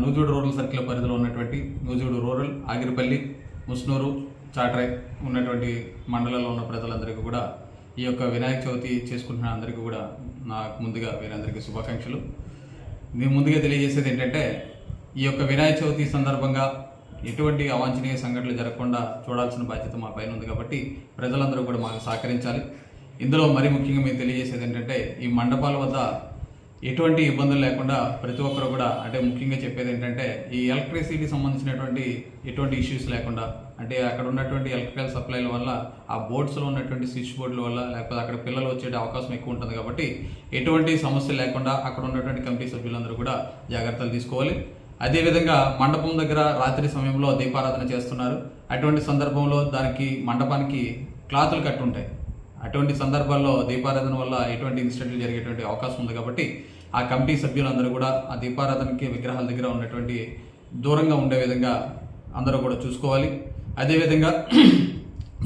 నూజోడు rural circle పరిధిలో ఉన్నటువంటి నూజోడు rural Agiripalli Musunuru Chatrai ఉన్నటువంటి మండలాల్లో ఉన్న ప్రజలందరికీ కూడా ఈ యొక్క వినాయక చవితి చేసుకుంటున్న అందరికీ కూడా నాకు ముందుగా వీరందరికీ శుభాకాంక్షలు. మేము ముందుగా తెలియజేసేది ఏంటంటే ఈ యొక్క వినాయక చవితి సందర్భంగా ఎటువంటి అవాంఛనీయ సంఘటనలు జరగకుండా చూడాల్సిన బాధ్యత మా పైన ఉంది కాబట్టి ప్రజలందరూ కూడా మాకు సహకరించాలి. ఇందులో మరి ముఖ్యంగా మేము తెలియజేసేది ఏంటంటే ఈ మండపాల వద్ద ఎటువంటి ఇబ్బందులు లేకుండా ప్రతి ఒక్కరు కూడా అంటే ముఖ్యంగా చెప్పేది ఏంటంటే ఈ ఎలక్ట్రిసిటీ సంబంధించినటువంటి ఎటువంటి ఇష్యూస్ లేకుండా అంటే అక్కడ ఉన్నటువంటి ఎలక్ట్రికల్ సప్లైల వల్ల ఆ బోర్డ్స్లో ఉన్నటువంటి స్విచ్ బోర్డుల వల్ల లేకపోతే అక్కడ పిల్లలు వచ్చే అవకాశం ఎక్కువ ఉంటుంది కాబట్టి ఎటువంటి సమస్య లేకుండా అక్కడ ఉన్నటువంటి కమిటీ సభ్యులందరూ కూడా జాగ్రత్తలు తీసుకోవాలి. అదేవిధంగా మండపం దగ్గర రాత్రి సమయంలో దీపారాధన చేస్తున్నారు. అటువంటి సందర్భంలో దానికి మండపానికి క్లాతులు కట్టుంటాయి. అటువంటి సందర్భాల్లో దీపారాధన వల్ల ఎటువంటి ఇన్సిడెంట్లు జరిగేటువంటి అవకాశం ఉంది కాబట్టి ఆ కమిటీ సభ్యులందరూ కూడా ఆ దీపారాధనకి విగ్రహాల దగ్గర ఉన్నటువంటి దూరంగా ఉండే విధంగా అందరూ కూడా చూసుకోవాలి. అదేవిధంగా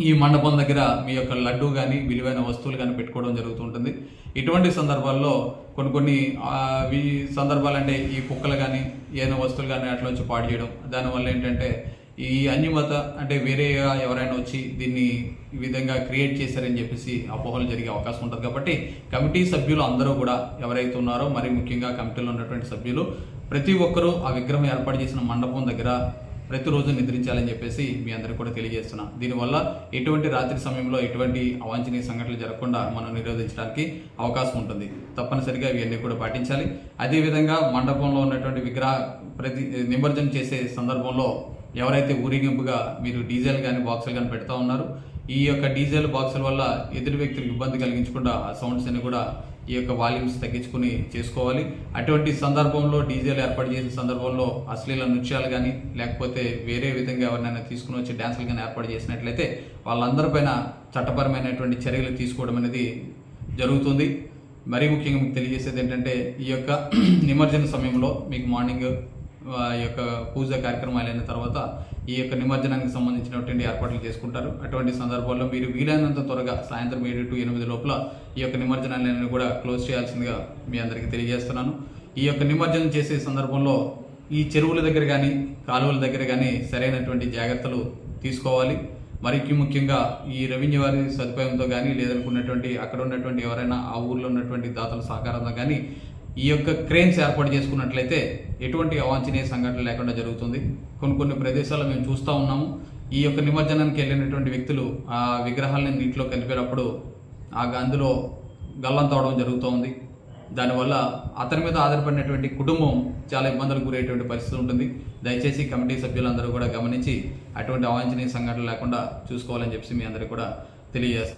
ఈ మండపం దగ్గర మీ యొక్క లడ్డు కానీ విలువైన వస్తువులు కానీ పెట్టుకోవడం జరుగుతుంటుంది. ఇటువంటి సందర్భాల్లో కొన్ని కొన్ని సందర్భాలు అంటే ఈ కుక్కలు కానీ ఏదైనా వస్తువులు కానీ అట్లా వచ్చి పాడు చేయడం. దానివల్ల ఏంటంటే ఈ అన్యమత అంటే వేరేగా ఎవరైనా వచ్చి దీన్ని ఈ విధంగా క్రియేట్ చేశారని చెప్పేసి అపోహలు జరిగే అవకాశం ఉంటుంది కాబట్టి కమిటీ సభ్యులు అందరూ కూడా ఎవరైతే ఉన్నారో మరి ముఖ్యంగా కమిటీలో ఉన్నటువంటి సభ్యులు ప్రతి ఒక్కరూ ఆ విగ్రహం ఏర్పాటు చేసిన మండపం దగ్గర ప్రతిరోజు నిద్రించాలని చెప్పేసి మీ అందరికీ కూడా తెలియజేస్తున్నాం. దీనివల్ల ఎటువంటి రాత్రి సమయంలో ఎటువంటి అవాంఛనీయ సంఘటనలు జరగకుండా మనం నిరోధించడానికి అవకాశం ఉంటుంది. తప్పనిసరిగా ఇవన్నీ కూడా పాటించాలి. అదేవిధంగా మండపంలో ఉన్నటువంటి విగ్రహ ప్రతి నిమజ్జనం చేసే సందర్భంలో ఎవరైతే ఊరేగింపుగా మీరు డీజిల్ కానీ బాక్సులు కానీ పెడతా ఉన్నారు ఈ యొక్క డీజిల్ బాక్సుల వల్ల ఎదుటి వ్యక్తులకు ఇబ్బంది కలిగించకుండా ఆ సౌండ్స్ అన్ని కూడా ఈ యొక్క వాల్యూమ్స్ తగ్గించుకుని చేసుకోవాలి. అటువంటి సందర్భంలో డీజేలు ఏర్పాటు చేసిన సందర్భంలో అశ్లీల నృత్యాలు కానీ లేకపోతే వేరే విధంగా ఎవరినైనా తీసుకుని వచ్చి డ్యాన్సులు కానీ ఏర్పాటు చేసినట్లయితే వాళ్ళందరిపైన చట్టపరమైనటువంటి చర్యలు తీసుకోవడం అనేది జరుగుతుంది. మరీ ముఖ్యంగా మీకు తెలియజేసేది ఏంటంటే ఈ యొక్క నిమజ్జన సమయంలో మీకు మార్నింగ్ ఆ యొక్క పూజ కార్యక్రమాలు అయిన తర్వాత ఈ యొక్క నిమజ్జనానికి సంబంధించినటువంటి ఏర్పాట్లు చేసుకుంటారు. అటువంటి సందర్భాల్లో మీరు వీలైనంత త్వరగా సాయంత్రం ఏడు టు ఎనిమిది లోపల ఈ యొక్క నిమజ్జనాలను కూడా క్లోజ్ చేయాల్సిందిగా మీ అందరికీ తెలియజేస్తున్నాను. ఈ యొక్క నిమజ్జనం చేసే సందర్భంలో ఈ చెరువుల దగ్గర కానీ కాలువల దగ్గర కానీ సరైనటువంటి జాగ్రత్తలు తీసుకోవాలి. మరికి ముఖ్యంగా ఈ రెవెన్యూ వారి సదుపాయంతో కానీ లేదనుకున్నటువంటి అక్కడ ఉన్నటువంటి ఎవరైనా ఆ ఊర్లో ఉన్నటువంటి దాతల సహకారంతో కానీ ఈ యొక్క క్రేన్స్ ఏర్పాటు చేసుకున్నట్లయితే ఎటువంటి అవాంఛనీయ సంఘటన లేకుండా జరుగుతుంది. కొన్ని కొన్ని ప్రదేశాల్లో మేము చూస్తూ ఉన్నాము. ఈ యొక్క నిమజ్జనానికి వెళ్ళినటువంటి వ్యక్తులు ఆ విగ్రహాలను నీటిలో కలిపేటప్పుడు ఆ అందులో గల్లం తోవడం జరుగుతూ ఉంది. దానివల్ల అతని మీద ఆధారపడినటువంటి కుటుంబం చాలా ఇబ్బందులకు గురయ్యేటువంటి పరిస్థితి ఉంటుంది. దయచేసి కమిటీ సభ్యులందరూ కూడా గమనించి అటువంటి అవాంఛనీయ సంఘటన లేకుండా చూసుకోవాలని చెప్పి మీ అందరికీ కూడా తెలియజేస్తాం